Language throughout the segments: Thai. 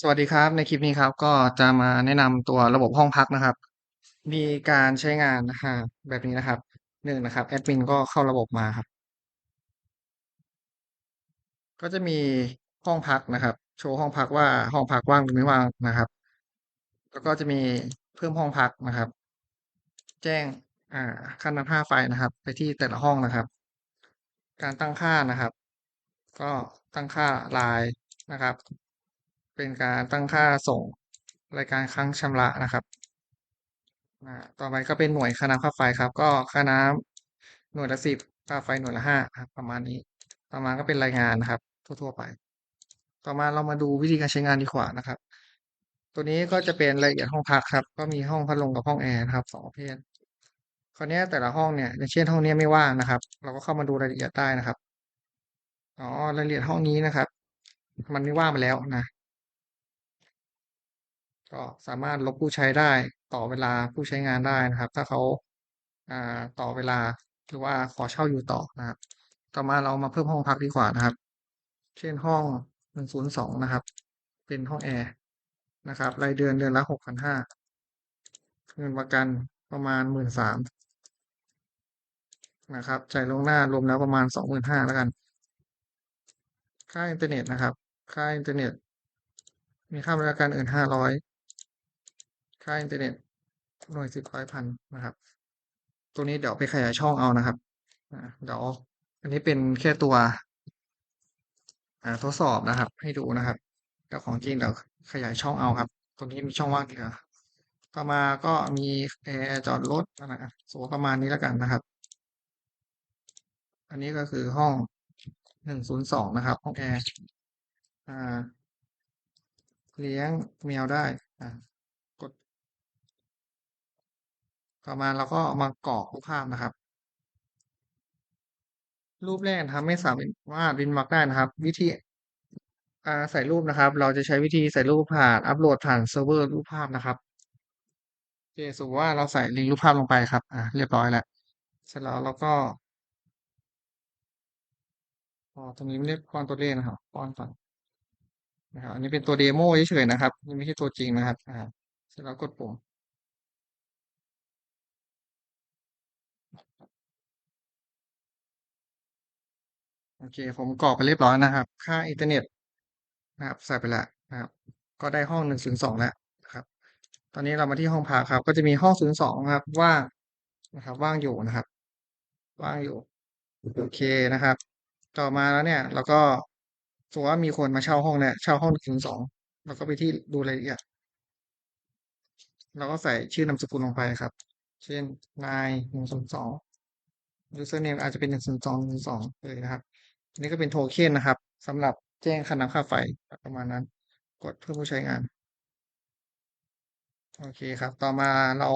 สวัสดีครับ ในคลิปนี้ครับ ก็จะมาแนะนำตัวระบบห้องพักนะครับ มีการใช้งานนะฮะแบบนี้นะครับหนึ่งนะครับแอดมินก็เข้าระบบมาครับ ก็จะมีห้องพักนะครับ โชว์ห้องพักว่าห้องพักว่างหรือไม่ว่างนะครับ แล้วก็จะมีเพิ่มห้องพักนะครับ แจ้งอ่าค่าน้ำค่าไฟนะครับ ไปที่แต่ละห้องนะครับ การตั้งค่านะครับ ก็ตั้งค่ารายนะครับ เป็นการตั้งค่าส่งรายการครั้งชำระนะครับ ต่อไปก็เป็นหน่วยค่าน้ำค่าไฟครับ ก็ค่าน้ำหน่วยละสิบค่าไฟหน่วยละห้าครับประมาณนี้ ต่อมาก็เป็นรายงานนะครับ ทั่วๆไป ต่อมาเรามาดูวิธีการใช้งานดีกว่านะครับ ตัวนี้ก็จะเป็นรายละเอียดห้องพักครับ ก็มีห้องพัดลมกับห้องแอร์นะครับสองประเภทคราวนี้แต่ละห้องเนี่ยอย่างเช่นห้องนี้ไม่ว่างนะครับ เราก็เข้ามาดูรายละเอียดได้นะครับอ๋อรายละเอียดห้องนี้นะครับ มันไม่ว่างไปแล้วนะ ก็สามารถลบผู้ใช้ได้ต่อเวลาผู้ใช้งานได้นะครับ ถ้าเขาอ่าต่อเวลาหรือว่าขอเช่าอยู่ต่อนะครับ ต่อมาเรามาเพิ่มห้องพักดีกว่านะครับ เช่นห้องหนึ่งศูนย์สองนะครับ เป็นห้องแอร์นะครับ รายเดือนเดือนละหกพันห้าเงินประกันประมาณหมื่นสามนะครับจ่ายลงหน้ารวมแล้วประมาณสองหมื่นห้าแล้วกัน ค่าอินเทอร์เน็ตนะครับ ค่าอินเทอร์เน็ต มีค่าบริการอื่นห้าร้อย ค่าอินเทอร์เน็ตหน่วยสิบร้อยพันนะครับ ตัวนี้เดี๋ยวไปขยายช่องเอานะครับเดี๋ยวอันนี้เป็นแค่ตัวทดสอบนะครับ ให้ดูนะครับเดี๋ยวของจริงเดี๋ยวขยายช่องเอาครับ ตรงนี้มีช่องว่างเหลือต่อมาก็มีแอร์จอดรถนะสมประมาณนี้แล้วกันนะครับ อันนี้ก็คือห้องหนึ่งศูนย์สองนะครับ ห้องแอร์เลี้ยงแมวได้อ่า ต่อมาเราก็มากรอกรูปภาพนะครับ รูปแรกทำไม่สามารถวินวักได้นะครับ วิธีใส่รูปนะครับ เราจะใช้วิธีใส่รูปผ่านอัปโหลดผ่านเซิร์ฟเวอร์รูปภาพนะครับโอเคสมมติว่าเราใส่ลิงก์รูปภาพลงไปครับ อ่าเรียบร้อยแล้วเสร็จแล้วเราก็อ๋อตรงนี้ไม่เรียกฟอนตัวเลขนะครับฟอนก่อนนะครับ อันนี้เป็นตัวเดโมเฉยๆนะครับนี่ไม่ใช่ตัวจริงนะครับ อ่า เสร็จแล้วกดปุ่ม โอเค ผมกรอกไปเรียบร้อยนะครับ ค่าอินเทอร์เน็ตนะครับใส่ไปแล้วนะครับ ก็ได้ห้องหนึ่งศูนย์สองแล้วนะครับ ตอนนี้เรามาที่ห้องพักครับ ก็จะมีห้องศูนย์สองครับ ว่างนะครับ ว่างอยู่นะครับ ว่างอยู่โอเคนะครับ ต่อมาแล้วเนี่ยเราก็สมมติว่ามีคนมาเช่าห้องเนี่ยเช่าห้องหนึ่งศูนย์สองเราก็ไปที่ดูรายละเอียดเราก็ใส่ชื่อนามสกุลลงไปครับ เช่นนายหนึ่งศูนย์สอง username อาจจะเป็นหนึ่งศูนย์สองหนึ่งสองเลยนะครับ นนี้ก็เป็นโทเค็นนะครับสำหรับแจ้งค่าน้ำค่าไฟประมาณนั้น กดเพื่อผู้ใช้งาน โอเคครับ ต่อมาเรา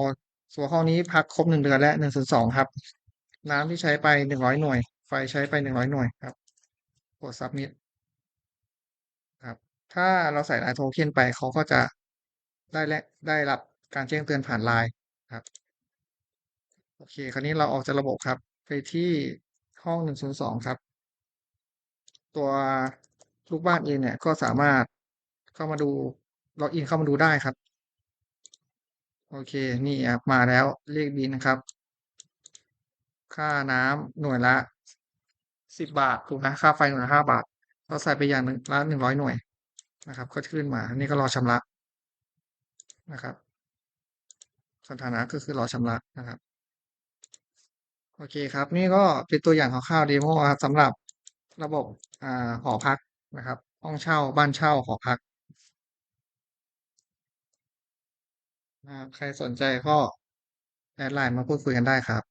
ส่วนห้องนี้พักครบหนึ่งเดือนและหนึ่งศูนสองครับ น้ำที่ใช้ไปหนึ่งร้อยหน่วย ไฟใช้ไปหนึ่งร้อยหน่วยครับ กด submit ครับ ถ้าเราใส่ไลน์โทเค็นไปเขาก็จะได้และได้รับการแจ้งเตือนผ่านไลน์ครับ โอเค คราวนี้เราออกจากระบบครับ ไปที่ห้องหนึ่งศูนย์สองครับ ตัวลูกบ้านเองเนี่ยก็สามารถเข้ามาดูล็อกอินเข้ามาดูได้ครับ โอเค นี่ครับมาแล้วเลขบินนะครับ ค่าน้ำหน่วยละสิบบาทถูกนะค่าไฟหน่วยละห้าบาทเราใส่ไปอย่างหนึ่งละหนึ่งร้อยหน่วยนะครับ ก็ขึ้นมา นี่ก็รอชำระนะครับสถานะก็คือรอชำระนะครับ โอเคครับ นี่ก็เป็นตัวอย่างของข่าวเดโมครับสำหรับ ระบบอ่าหอพักนะครับ ห้องเช่าบ้านเช่าหอพักนะใครสนใจก็แอดไลน์มาพูดคุยกันได้ครับ